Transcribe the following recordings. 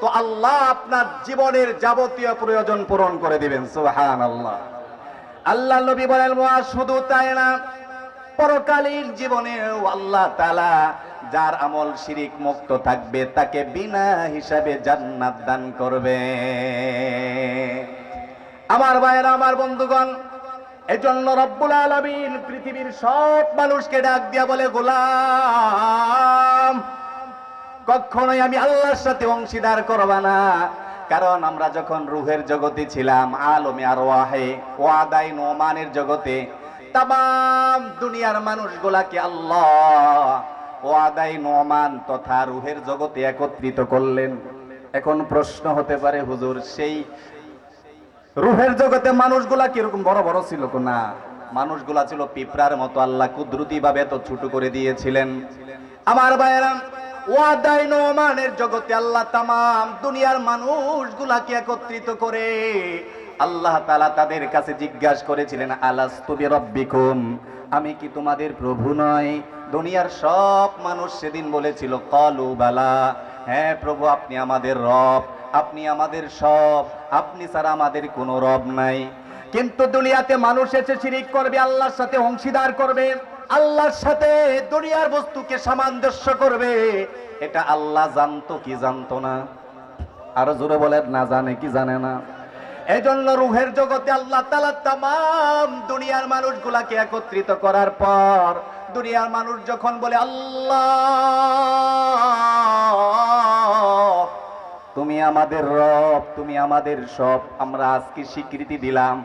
তো আল্লাহ আপনার জীবনের যাবতীয় প্রয়োজন পূরণ করে দিবেন সুহান আল্লাহ আল্লাহ নবী বলেন শুধু তাই না, পরকালীন জীবনেও আল্লাহ তালা যার আমল শিরিক মুক্ত থাকবে, তাকে বিনা হিসাবে জান্নাত দান করবে। আমার ভাইয়েরা, আমার বন্ধুগণ, এজন্য রব্বুল আলমিন পৃথিবীর সব মানুষকে ডাক দিয়া বলে, গোলাম কখনোই আমি আল্লাহর সাথে অংশীদার করবা না। কারণ আমরা যখন রুহের জগতে ছিলাম, আলমে আর ওয়াহে ওয়াদাই নোমানের জগতে তাম দুনিয়ার মানুষগুলাকে আল্লাহ ওয়াদাই নোমান তথা রুহের জগতে একত্রিত করলেন। এখন প্রশ্ন হতে পারে, হুজুর, সেই রুহের জগতে মানুষগুলা কীরকম বড় বড় ছিল না, মানুষগুলা ছিল পিঁপড়ার মতো, আল্লাহ কুদরতি ভাবে এত ছোট করে দিয়েছিলেন। আমার ভাইয়েরা ওয়াদাই নোমানের জগতে আল্লাহ তামাম দুনিয়ার মানুষগুলাকে একত্রিত করে আল্লাহ তালা তাদের কাছে জিজ্ঞাসা করেছিলেন আলাস্তুবি রব্বিকুম আমি কি তোমাদের প্রভু নয় দুনিয়ার সব মানুষ সেদিন বলেছিল, কলু বালা। হ্যাঁ প্রভু, আপনি আমাদের রব। আপনি আমাদের সব। আপনি ছাড়া আমাদের কোনো রব নাই। কিন্তু দুনিয়াতে মানুষ এসে শিরিক করবে, আল্লাহর সাথে অংশীদার করবে। আল্লাহর সাথে দুনিয়ার বস্তুকে সামঞ্জস্য করবে। এটা আল্লাহ জানতো কি জানতো না? আরও জোরে বলেন, না জানে কি জানে না? এজন্য রুহের জগতে আল্লাহ তালা তাম দুনিয়ার মানুষগুলাকে একত্রিত করার পর দুনিয়ার মানুষ যখন বলে, আল্লাহ, তুমি আমাদের রব, তুমি আমাদের সব, আমরা আজকে স্বীকৃতি দিলাম।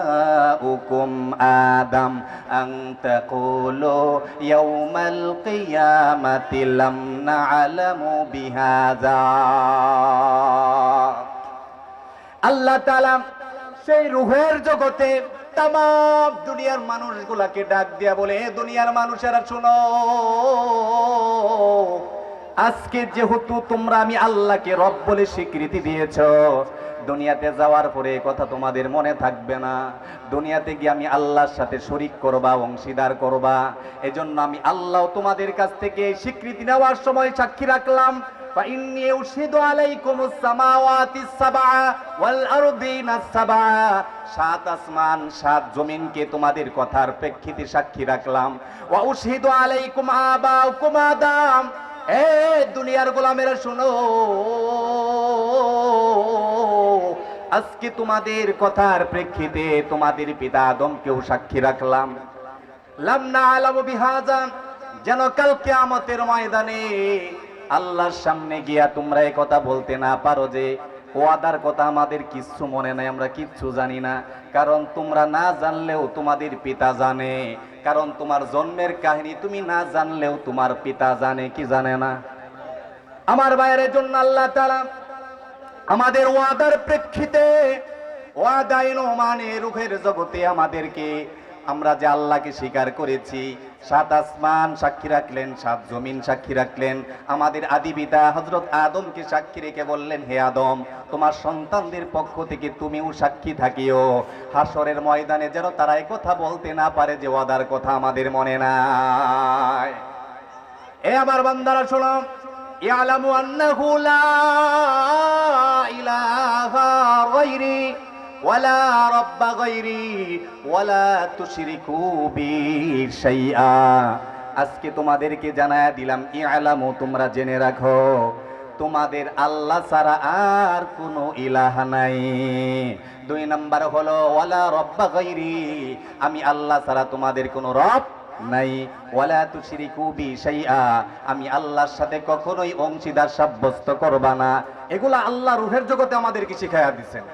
آباؤكم آدم أن تقولوا يوم القيامة لم نعلم بهذا আল্লাহ তাআলা সেই রুহের জগতে তাম দুনিয়ার মানুষগুলাকে ডাক দিয়া বলে "এ দুনিয়ার মানুষেরা শুনো আজকে যেহেতু তোমরা আমি আল্লাহকে রব বলে স্বীকৃতি দিয়েছ দুনিয়াতে যাওয়ার পরে এ কথা তোমাদের মনে থাকবে না দুনিয়াতে গিয়ে আমি আল্লাহর সাথে শরিক করবা অংশীদার করবা এজন্য আমি আল্লাহ তোমাদের কাছ থেকে এই স্বীকৃতি নেওয়ার সময় সাক্ষী রাখলাম فإني أشهد عليكم السماوات السبع والأرضين السبع সাত আসমান সাত জমিনকে তোমাদের কথার প্রেক্ষিতে সাক্ষী রাখলাম ওয়া উশহিদু আলাইকুম আবাউকুম আদম এ দুনিয়ার গোলামেরা শোনো। আজকে তোমাদের কথার প্রেক্ষিতে তোমাদের পিতা আদমকেও সাক্ষী রাখলাম। লামনা আলাম বিহাজান যেন কালকে আমাদের ময়দানে আল্লাহর সামনে গিয়া তোমরা কথা বলতে না পারো যে ওয়াদার কথা আমাদের কিচ্ছু মনে নাই, আমরা কিচ্ছু জানি না। কারণ তোমরা না জানলেও তোমাদের পিতা জানে। কারণ তোমার জন্মের কাহিনী তুমি না জানলেও তোমার পিতা জানে, কি জানে না? আমার বাইরের জন্য আল্লাহ তাআলা আমাদের ওয়াদার প্রেক্ষিতে ওয়াদাইন মানে রুখের জগতে আমাদেরকে আমরা যে আল্লাহকে স্বীকার করেছি, সাত আসমান সাক্ষী রাখলেন, সাত জমিন সাক্ষী রাখলেন। আমাদের আদি পিতা হজরত আদমকে সাক্ষী রেখে বললেন, হে আদম, তোমার সন্তানদের পক্ষ থেকে তুমিও সাক্ষী থাকিও। হাসরের ময়দানে যেন তারা কথা বলতে না পারে যে ওয়াদার কথা আমাদের মনে নাই। এ আমার বান্দারা, শোনো। ইয়ালামু আন্নাহু লা ইলাহা গায়রি ওয়ালা রাব্বা গায়রি ওয়ালা তুশরিকু বি শাইআ। আজকে তোমাদেরকে জানায়া দিলাম ইয়ালামু তোমরা জেনে রাখো, তোমাদের আল্লাহ ছাড়া আর কোনো ইলাহ নাই। দুই নাম্বার হলো, ওয়ালা রব্বা গায়রি, আমি আল্লাহ ছাড়া তোমাদের কোনো রব নাই। ওয়ালা তুশরিকু বি শাইআ, আমি আল্লাহর সাথে কখনোই অংশীদার সাব্যস্ত করবা না। এগুলা আল্লাহ রুহের জগতে আমাদেরকে শিখাইয়া দিছেন।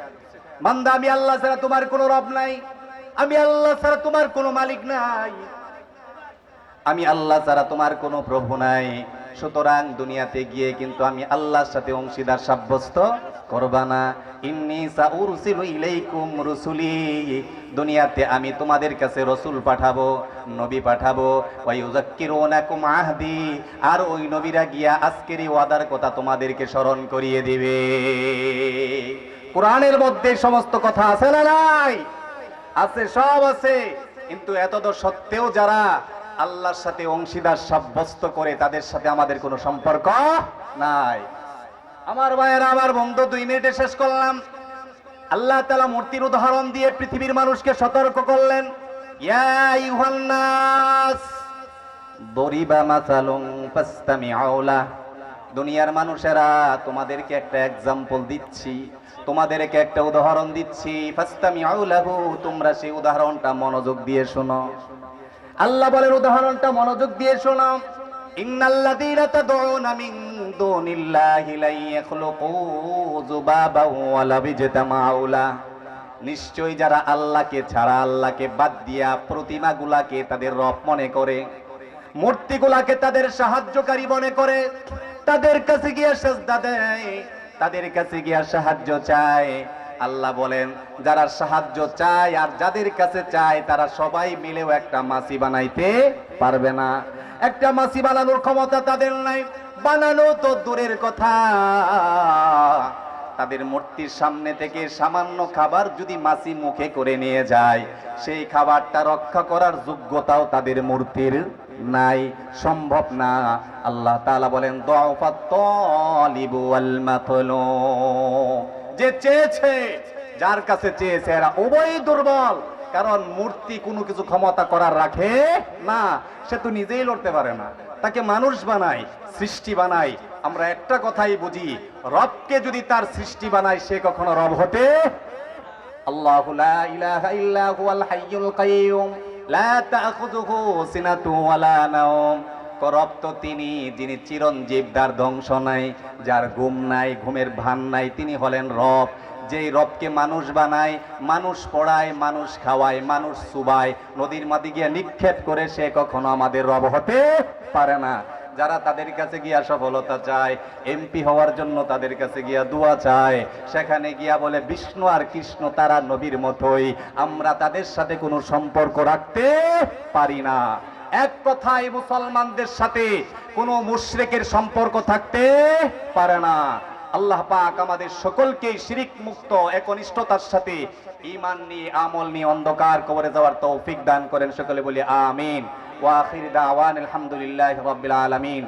বান্দা, আমি আল্লাহ ছাড়া তোমার কোনো রব নাই। আমি আল্লাহ ছাড়া তোমার কোনো মালিক নাই। আমি আল্লাহ ছাড়া তোমার কোনো প্রভু নাই। সুতরাং দুনিয়াতে গিয়ে কিন্তু আমি আল্লাহর সাথে অংশীদার সাব্যস্ত করবা না। ইন্নি সাউরসিলু ইলাইকুম রুসুলি। দুনিয়াতে আমি তোমাদের কাছে রসুল পাঠাবো, নবী পাঠাবো। ওই উজাক্কিরুনাকুম আহদি। আর ওই নবীরা গিয়া আজকেরই ওয়াদার কথা তোমাদেরকে স্মরণ করিয়ে দিবে। কোরআনের মধ্যে সমস্ত কথা আছে না নাই? আছে, সব আছে। কিন্তু এত তো সত্ত্বেও যারা আল্লাহর সাথে অংশীদার সাব্যস্ত করে, তাদের সাথে আমাদের কোনো সম্পর্ক নাই। আমার ভাইয়েরা, আমার বন্ধু, দুই মিনিটে শেষ করলাম। আল্লাহ তালা মূর্তির উদাহরণ দিয়ে পৃথিবীর মানুষকে সতর্ক করলেন। দরিবা মাসালুন ফাসতামিউ লাহ দুনিয়ার মানুষেরা, তোমাদেরকে একটা এক্সাম্পল দিচ্ছি, তোমাদেরকে একটা উদাহরণ দিচ্ছি। তোমরা সেই উদাহরণটা মনোযোগ দিয়ে শোনো। আল্লাহ বলেন উদাহরণটা মনোযোগ দিয়ে শোনো। নিশ্চয়ই যারা আল্লাহকে ছাড়া আল্লাহকে বাদ দিয়া প্রতিমাগুলাকে তাদের রব মনে করে, মূর্তিগুলাকে তাদের সাহায্যকারী মনে করে। তাদের কাছে গিয়া সেজদা দেয়, তাদের কাছে গিয়া সাহায্য চায়। আল্লাহ বলেন, যারা সাহায্য চায় আর যাদের কাছে চায়, তারা সবাই মিলেও একটা মাসি বানাইতে পারবে না। একটা মাসি বানানোর ক্ষমতা তাদের নাই, বানানো তো দূরের কথা। তাদের মূর্তির সামনে থেকে সামান্য খাবার যদি মাসি মুখে করে নিয়ে যায়, সেই খাবারটা রক্ষা করার যোগ্যতাও তাদের মূর্তির নাই, সম্ভব না। আল্লাহ তালা বলেন যে চেয়েছে, যার কাছে চেয়েছে, এরা উভয়ই দুর্বল। কারণ মূর্তি কোনো কিছু ক্ষমতা করার রাখে না। সে তো নিজেই লড়তে পারে না। তাকে মানুষ বানায়, সৃষ্টি বানায়। আমরা একটা কথাই বুঝি, রবকে যদি তার সৃষ্টি বানায়, সে কখনো রব হতে আল্লাহ ইলাহা ইল্লা হুয়াল হাইয়ুল কাইয়ুম। লা তাখুযুহু সিনাতু ওয়ালা নাওম। রব তো তিনি, যিনি চিরঞ্জীব, যার ধ্বংস নাই, যার ঘুম নাই, ঘুমের ভান নাই, তিনি হলেন রব। যেই রবকে মানুষ বানায়, মানুষ পড়ায়, মানুষ খাওয়ায়, মানুষ সুবায়, নদীর মাদি গিয়ে নিক্ষেপ করে সে কখনো আমাদের রব হতে পারে না। যারা তাদের কাছে গিয়া সফলতা চায় এমপি হওয়ার জন্য তাদের কাছে গিয়া দোয়া চায়, সেখানে গিয়া বলে, বিষ্ণু আর কৃষ্ণ তারা নবীর মতোই, আমরা তাদের সাথে কোনো সম্পর্ক রাখতে পারি না। এক কথায় মুসলমানদের সাথে কোনো মুশরিকের সম্পর্ক থাকতে পারে না। আল্লাহ পাক আমাদের সকলকে শিরিক মুক্ত, একনিষ্ঠতার সাথে ইমান নিয়ে, আমল নিয়ে, অন্ধকার কবরে যাওয়ার তৌফিক দান করেন। সকলে বলি, আমিন। ওয়া আখির দাওয়ান আলহামদুলিল্লাহি রাব্বিল আলামিন